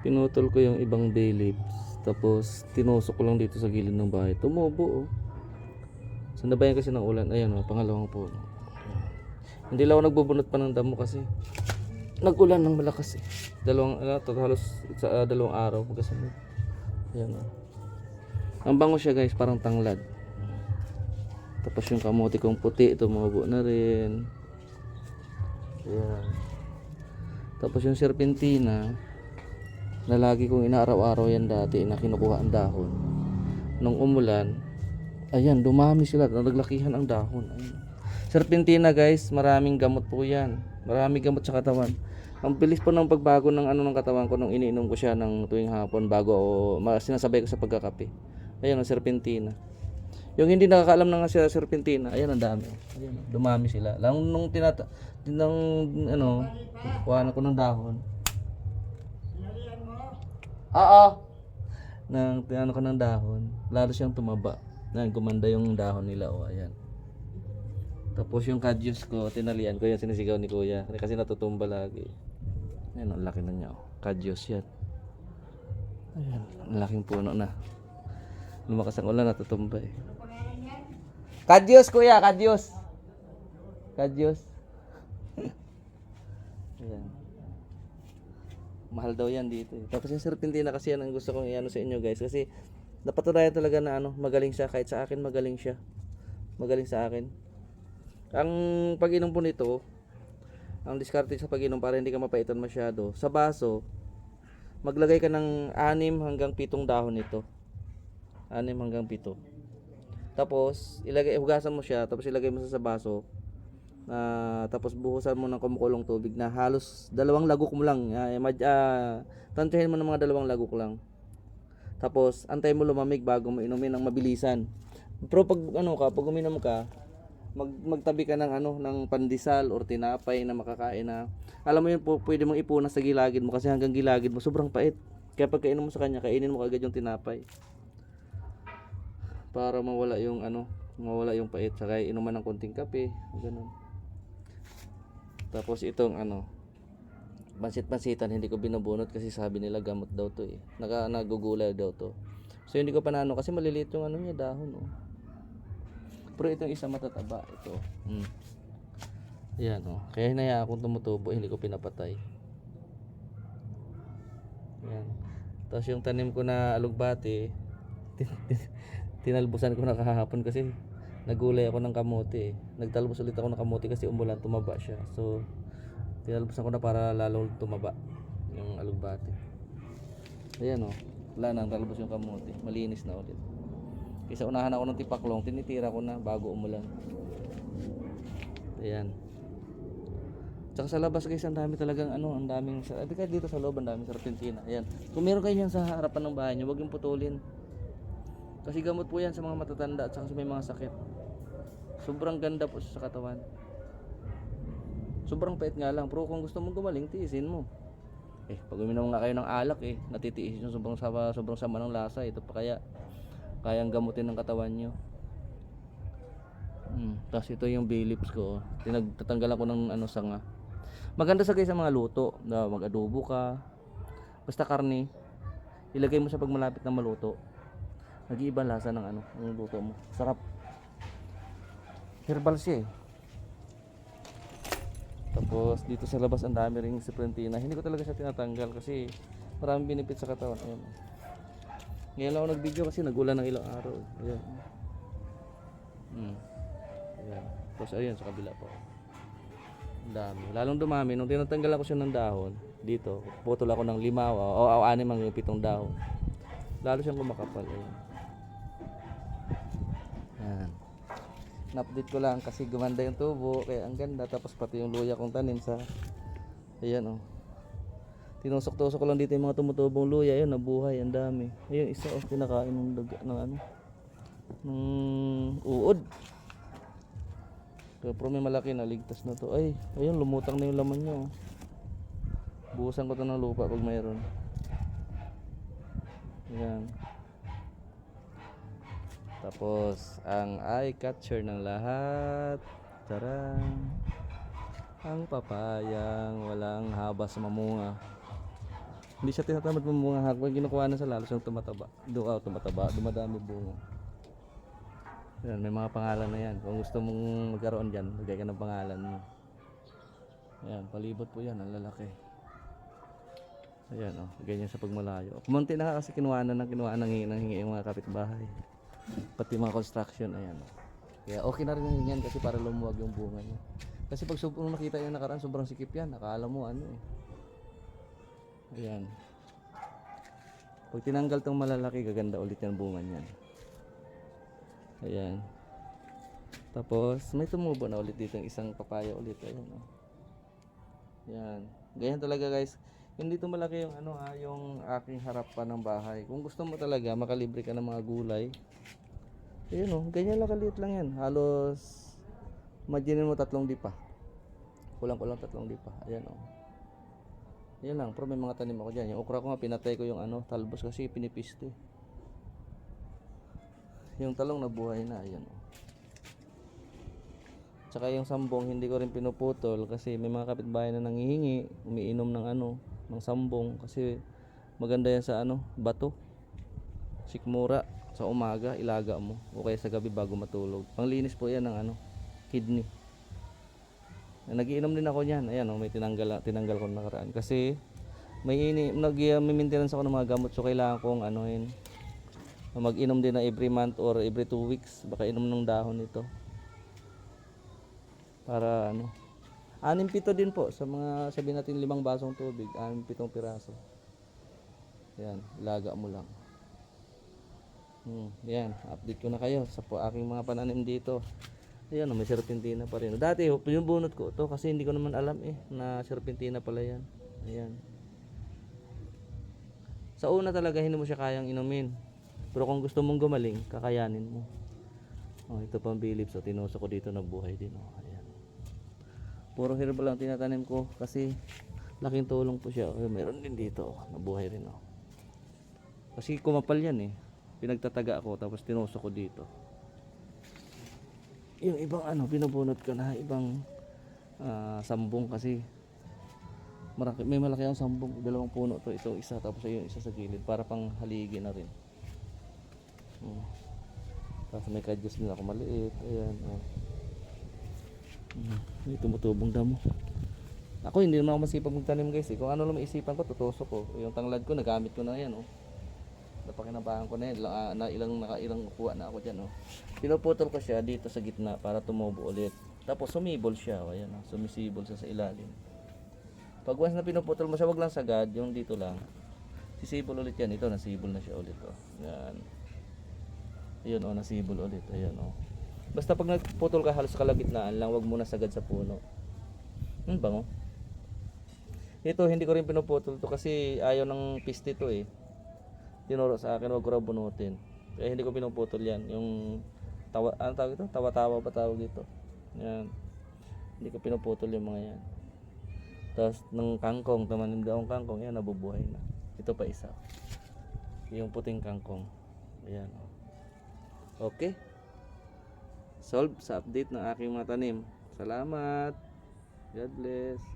Pinutol ko yung ibang bay leaves. Tapos, tinusok ko lang dito sa gilid ng bahay. Tumubo, oh. Sanabayan kasi ng ulan. Ayan, oh, pangalawang puno. Hindi lang ako nagbubunot pa ng damo kasi nag-ulan ng malakas eh. Dalawang, ano, to, halos sa ah, dalawang araw magkasunod. Ayan, oh. Ang bango siya guys, parang tanglad. Tapos yung kamote kong puti, tumubo na rin. Ayan. Tapos yung serpentina, na lagi kong inaaraw-araw yan dati na kinukuha ang dahon. Nung umulan, ayan, dumami sila, naglakihan ang dahon. Ayan. Serpentina guys, maraming gamot po yan. Maraming gamot sa katawan. Ang bilis po ng pagbago ng ano ng katawan ko nung iniinom ko siya ng tuwing hapon bago ma- sinasabay ko sa pagkakape. Ayan ang serpentina. Yung hindi nakakaalam na nga sila serpentina, ayan ang dami. Ayan, dumami sila. Lang nung tinata tinang ano, kuha ko ng dahon. Oo. Nang tinano ko ng dahon, lalo siyang tumaba. Nang gumanda yung dahon nila, oh, ayan. Tapos yung kadyus ko, tinalian ko yung sinisigaw ni kuya. Kasi natutumba lagi. Ayan, ang laki na niya. Oh. Kadyus yan. Ayan, ang laking puno na. Lumakas ang ulan, natutumba eh. Kadyus kuya, kadyus. Kadyus. Ayan. Mahal daw yan dito eh. Tapos yung serpentina kasi yan ang gusto kong iano sa inyo guys. Kasi napatunayan talaga na ano, magaling siya. Kahit sa akin, magaling siya. Magaling sa akin. Ang pag-inom po nito, ang diskarte sa pag-inom para hindi ka mapaitan masyado, sa baso, maglagay ka ng 6 hanggang 7 dahon nito. 6 hanggang 7. Tapos, ilagay, hugasan mo siya, tapos ilagay mo sa sa baso. Na tapos buhusan mo ng kumukulong tubig na halos dalawang lagok mo lang. Uh, uh, tansyahin mo ng mga dalawang lagok lang. Tapos, antay mo lumamig bago mo inumin ng mabilisan. Pero pag ano ka, pag uminom ka, mag magtabi ka ng ano ng pandesal or tinapay na makakain na alam mo yun po pwede mong ipunas sa gilagid mo kasi hanggang gilagid mo sobrang pait kaya pag kainom mo sa kanya kainin mo agad yung tinapay para mawala yung ano mawala yung pait saka inuman ng konting kape ganun tapos itong ano pansit-pansitan hindi ko binubunot kasi sabi nila gamot daw to eh. Naka nagugulay daw to. So hindi ko pa naano kasi maliliit yung ano niya dahon oh. Pero itong isa matataba ito. Mm. yan oh. Kaya hinaya akong tumutubo hindi ko pinapatay. Yan tapos yung tanim ko na alugbati tin- tin- tinalbusan ko na kahapon kasi nagulay ako ng kamote eh. Nagtalbos ulit ako ng kamote kasi umulan tumaba siya. So tinalbusan ko na para lalo tumaba yung alugbati. Ayan oh. Wala nang talbos yung kamote. Malinis na ulit. Kaysa unahan ako ng tipaklong, tinitira ko na bago umulan. Ayan. Tsaka sa labas guys, ang dami talagang ano, ang daming sa, di kahit dito sa loob, ang daming serpentina. Ayan. Kung meron kayo yan sa harapan ng bahay nyo, huwag yung putulin. Kasi gamot po yan sa mga matatanda at sa may mga sakit. Sobrang ganda po siya sa katawan. Sobrang pait nga lang. Pero kung gusto mong gumaling, tiisin mo. Eh, pag uminom nga kayo ng alak eh, natitiis yung sobrang sama, sobrang sama ng lasa. Ito pa kaya, kayang gamutin ng katawan nyo. Hmm. Tapos ito yung bay leaves ko. oh. Tinagtatanggalan ko ng ano sanga. Maganda sa guys sa mga luto. Na mag-adobo ka. Basta karne. Ilagay mo sa pag malapit na maluto. Nag-iiba lasa ng ano, ng luto mo. Sarap. Herbal siya eh. Tapos dito sa labas ang dami ring serpentina. Hindi ko talaga siya tinatanggal kasi maraming benefit sa katawan. Ayan. Ngayon lang ako nag-video kasi nagulan ng ilang araw. Ayan. Hmm. Ayan. Tapos ayan sa kabila po. Ang dami. Lalong dumami. Nung tinatanggal ako siya ng dahon, dito, putol ako ng lima o, o, o anim ang pitong dahon. Lalo siyang kumakapal. Ayan. Na-update ko lang kasi gumanda yung tubo, kaya ang ganda. Tapos pati yung luya kong tanim sa, ayan oh. Tinusok-tusok ko lang dito yung mga tumutubong luya, ayun, nabuhay, ang dami. Ayun, isa oh, kinakain ng daga, ng ano, ng uod. Pero may malaki na ligtas na to. Ay, ayun, lumutang na yung laman niya oh. Buhusan ko to ng lupa pag mayroon. Ayan. Tapos, ang eye catcher ng lahat. Tarang. Ang papayang walang habas mamunga. Hindi siya tinatamad mamunga pag kinukuha na sa lalo siyang tumataba. Doon ah, tumataba, dumadami bunga. Yan, may mga pangalan na yan. Kung gusto mong magkaroon dyan, lagay ka ng pangalan mo. Ayan, palibot po yan, ang lalaki. Ayan, oh, ganyan sa pagmalayo. Kumunti na kasi kinuha na ng kinuha ng hingi, ng mga kapitbahay. Pati mga construction, ayan. Oh. Kaya okay na rin yung hingian kasi para lumuwag yung bunga niya. Kasi pag nung nakita niya nakaraan, sobrang sikip yan. Nakala mo ano eh. Ayan. Pag tinanggal tong malalaki, gaganda ulit yung bunga niyan. Ayan. Tapos, may tumubo na ulit dito yung isang papaya ulit. Ayan, oh. Yan. Ganyan talaga guys. Hindi ito malaki yung ano ha, yung aking harapan ng bahay. Kung gusto mo talaga makalibre ka ng mga gulay. Ayun oh, ganyan lang kaliit lang yan. Halos imagine mo tatlong dipa. Kulang-kulang tatlong dipa. Ayan oh. Yan lang, pero may mga tanim ako dyan. Yung okra ko nga, pinatay ko yung ano, talbos kasi pinipiste. Yung talong nabuhay na, ayan oh. Tsaka yung sambong hindi ko rin pinuputol kasi may mga kapitbahay na nangihingi, umiinom ng ano, ng sambong kasi maganda yan sa ano, bato. Sikmura sa umaga ilaga mo o kaya sa gabi bago matulog. Panglinis po yan ng ano, kidney. Nagiinom din ako niyan. Ayan, oh, may tinanggal tinanggal ko nakaraan kasi may ini nag uh, ako ng mga gamot so kailangan kong anuhin mag-inom din na every month or every two weeks baka inom ng dahon nito para ano anim pito din po sa mga sabi natin limang basong tubig anim pitong piraso. Yan ilaga mo lang. Hmm, yan update ko na kayo sa po aking mga pananim dito. Ayan oh, may serpentina pa rin. Dati oh, yung bunot ko to kasi hindi ko naman alam eh na serpentina pala yan. Ayan. Sa una talaga hindi mo siya kayang inumin. Pero kung gusto mong gumaling kakayanin mo. Oh ito pang bilip so tinusok ko dito nabuhay din oh puro herbal lang tinatanim ko kasi laking tulong po siya. Oh, meron din dito, oh, nabuhay rin oh. Kasi kumapal yan eh. Pinagtataga ako tapos tinusok ko dito. Yung ibang ano, binubunot ko na ibang ah, sambong kasi maraki, may malaki ang sambong, dalawang puno to, ito isa tapos yung isa sa gilid para pang haligi na rin. Hmm. Tapos may kadyos din ako maliit, ayan. Oh. May tumutubong damo. Ako hindi naman ako masipag magtanim guys eh. Kung ano lang maisipan ko, tutusok ko. Yung tanglad ko, nagamit ko na yan oh. Napakinabahan ko na yan. Ilang, ah, na, ilang, naka, ilang kuha na ako dyan oh. Pinuputol ko siya dito sa gitna para tumubo ulit. Tapos sumibol siya. Oh, ayan oh. Sumisibol siya sa ilalim. Pag once na pinuputol mo siya, wag lang sagad. Yung dito lang. Sisibol ulit yan. Ito, nasibol na siya ulit oh. Yan. Ayun oh, nasibol ulit. Ayan oh. Basta pag nagputol ka halos kalagitnaan lang, wag muna sagad sa puno. Hmm, bango. Ito hindi ko rin pinuputol to kasi ayaw ng piste to eh. Tinuro sa akin wag ko raw bunutin. Kaya hindi ko pinuputol yan. Yung tawa, ano tawag ito? Tawa-tawa pa tawag dito. Yan. Hindi ko pinuputol yung mga yan. Tapos ng kangkong, tamanim daw ang kangkong, yan nabubuhay na. Ito pa isa. Yung puting kangkong. Ayan. oh. Okay. Solve sa update ng aking mga tanim. Salamat. God bless.